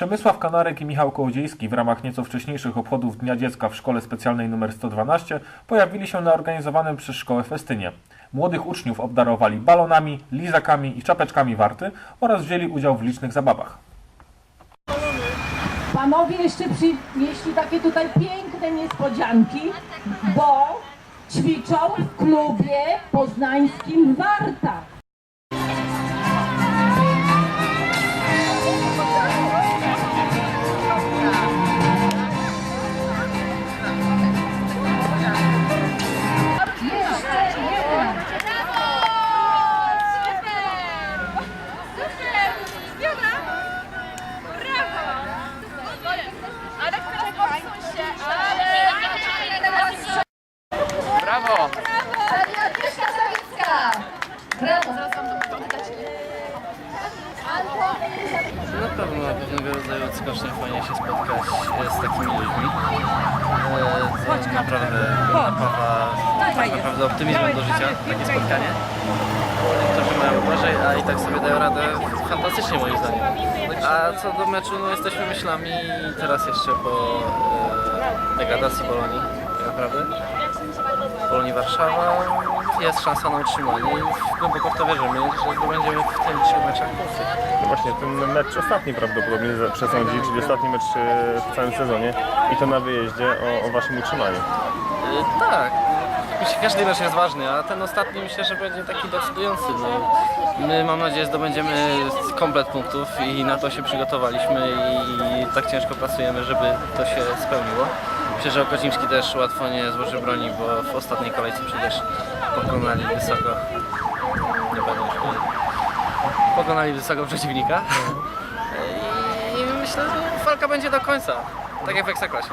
Przemysław Kanarek i Michał Kołodziejski w ramach nieco wcześniejszych obchodów Dnia Dziecka w Szkole Specjalnej nr 112 pojawili się na organizowanym przez szkołę festynie. Młodych uczniów obdarowali balonami, lizakami i czapeczkami warty oraz wzięli udział w licznych zabawach. Panowie jeszcze przynieśli takie tutaj piękne niespodzianki, bo ćwiczą w klubie poznańskim Warta. Brawo. Na pewno pewnego rodzaju odskocznie fajnie się spotkać e, z takimi ludźmi. E, To naprawdę napawa tak naprawdę optymizmem do życia, takie spotkanie. Niektórzy mają gorzej, a i tak sobie dają radę fantastycznie moim zdaniem. A co do meczu, no jesteśmy myślami teraz jeszcze po e, degradacji Bolonii, tak naprawdę. Polonii Warszawa jest szansa na utrzymanie i głęboko w to wierzymy, że zdobędziemy w tym trzech meczach punkty. No właśnie, ten mecz ostatni prawdopodobnie przesądzi, czyli ostatni mecz e, w całym sezonie i to na wyjeździe o, o waszym utrzymaniu. Y, Tak. Myślę, Każdy mecz jest ważny, a ten ostatni myślę, że będzie taki decydujący. No, my mam nadzieję zdobędziemy komplet punktów i na to się przygotowaliśmy i tak ciężko pracujemy, żeby to się spełniło. Myślę, że Okozimski też łatwo nie złoży broni, bo w ostatniej kolejce przecież pokonali wysoko. Nie będę już mówił. Pokonali wysoko przeciwnika. I myślę, że walka będzie do końca. Tak jak w Ekstraklasie.